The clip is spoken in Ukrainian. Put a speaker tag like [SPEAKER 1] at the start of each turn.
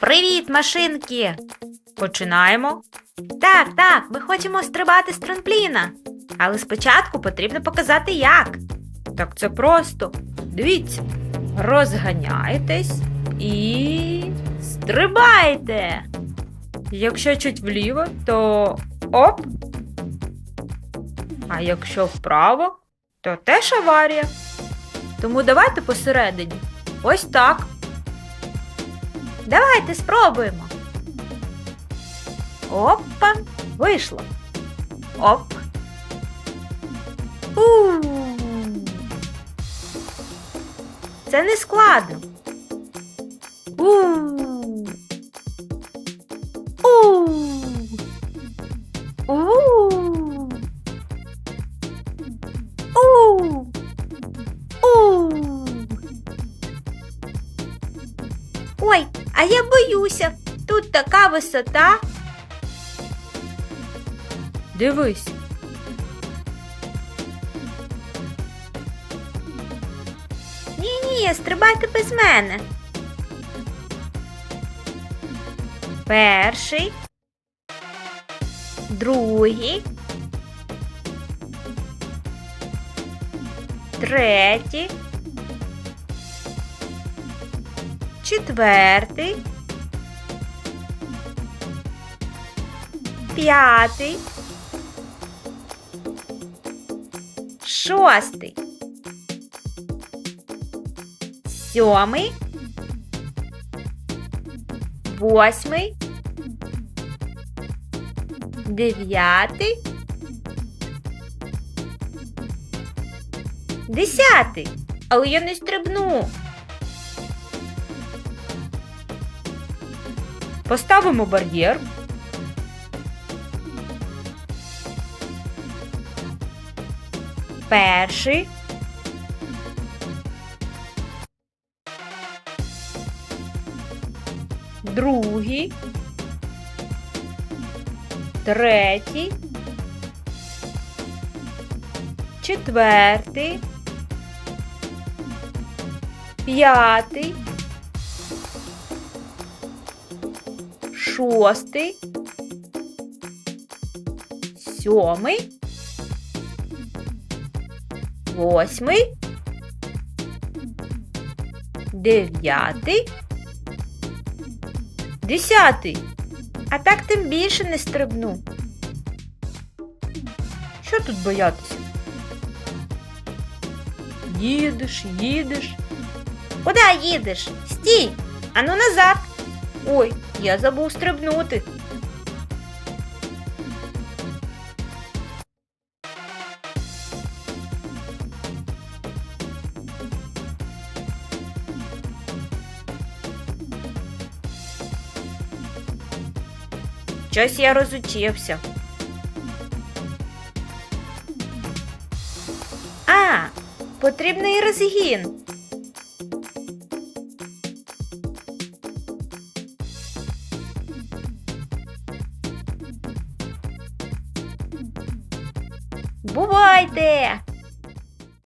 [SPEAKER 1] Привіт, машинки! Починаємо. Так, так, ми хочемо стрибати з трампліна. Але спочатку потрібно показати як. Так це просто. Дивіться, розганяєтесь і стрибаєте. Якщо чуть вліво, то оп. А якщо вправо, то теж аварія. Тому давайте посередині. Ось так. Давайте спробуємо. Опа, вийшло. Оп. у Це не складно. у у я боюся. Тут така висота. Дивись. Ні-ні, стрибайте без мене. Перший. Другий. Третій. Четвертий. П'ятий. Шостий. Сьомий. Восьмий. Дев'ятий. Десятий. Але я не стрибну. Поставимо бар'єр. Перший. Другий. Третій. Четвертий. П'ятий. Шостий. Сьомий. Восьмий. Дев'ятий. Десятий. А так тим більше не стрибну. Що тут боятися? Їдеш, їдеш. Куди їдеш? Стій! Ану назад. Ой, я забув стрибнути. Щось я розучився. А, потрібний розгін. Бувайте!